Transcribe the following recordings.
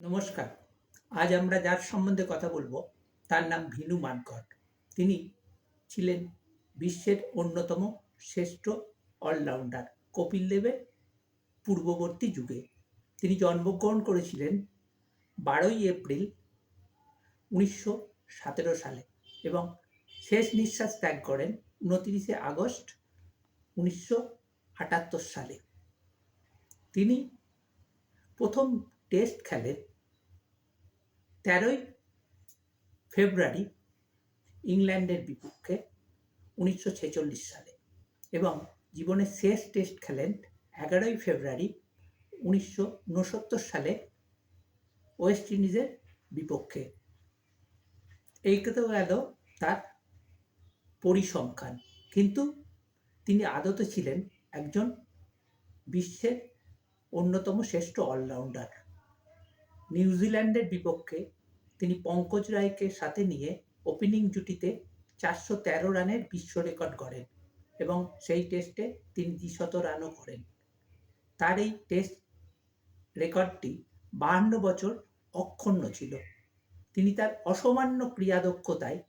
নমস্কার। আজ আমরা যার সম্বন্ধে কথা বলব, তার নাম ভিনু মানকর। তিনি ছিলেন বিশ্বের অন্যতম শ্রেষ্ঠ অলরাউন্ডার কপিল দেবের পূর্ববর্তী যুগে। তিনি জন্মগ্রহণ করেছিলেন বারোই এপ্রিল উনিশশো সতেরো সালে এবং শেষ নিঃশ্বাস ত্যাগ করেন উনতিরিশে আগস্ট উনিশশো আটাত্তর সালে। তিনি প্রথম টেস্ট খেলেন তেরোই ফেব্রুয়ারি ইংল্যান্ডের বিপক্ষে উনিশশো ছেচল্লিশ সালে এবং জীবনের শেষ টেস্ট খেলেন এগারোই ফেব্রুয়ারি উনিশশো উনসত্তর সালে ওয়েস্ট ইন্ডিজের বিপক্ষে। এই তো গেল তার পরিসংখ্যান। কিন্তু তিনি আদতে ছিলেন একজন বিশ্বের অন্যতম শ্রেষ্ঠ অলরাউন্ডার নিউজিল্যান্ডের বিপক্ষে তিনি পঙ্কজ রায়কে সাথে নিয়ে ওপেনিং জুটিতে চারশো তেরো রানের বিশ্ব রেকর্ড করেন এবং সেই টেস্টে তিনি দ্বিশত রানও করেন। তার এই টেস্ট রেকর্ডটি বাহান্ন বছর অক্ষুণ্ণ ছিল। তিনি তার অসামান্য ক্রিয়াদক্ষতায়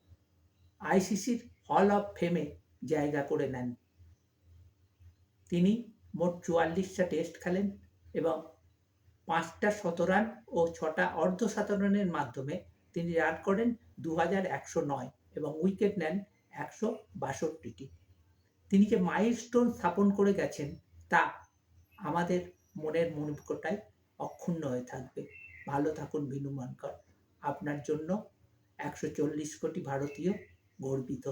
আইসিসির হল অফ ফেমে জায়গা করে নেন। তিনি মোট চুয়াল্লিশটা টেস্ট খেলেন এবং পাঁচটা শতরান ও ছটা অর্ধ শতরানের মাধ্যমে তিনি রান করেন দু হাজার একশো নয় এবং উইকেট নেন একশো বাষট্টিটি। তিনি যে মাইলস্টোন স্থাপন করে গেছেন, তা আমাদের মনের মনিকটায় অক্ষুণ্ণ হয়ে থাকবে। ভালো থাকুন বিনু মানকর। আপনার জন্য একশো চল্লিশ কোটি ভারতীয় গর্বিত।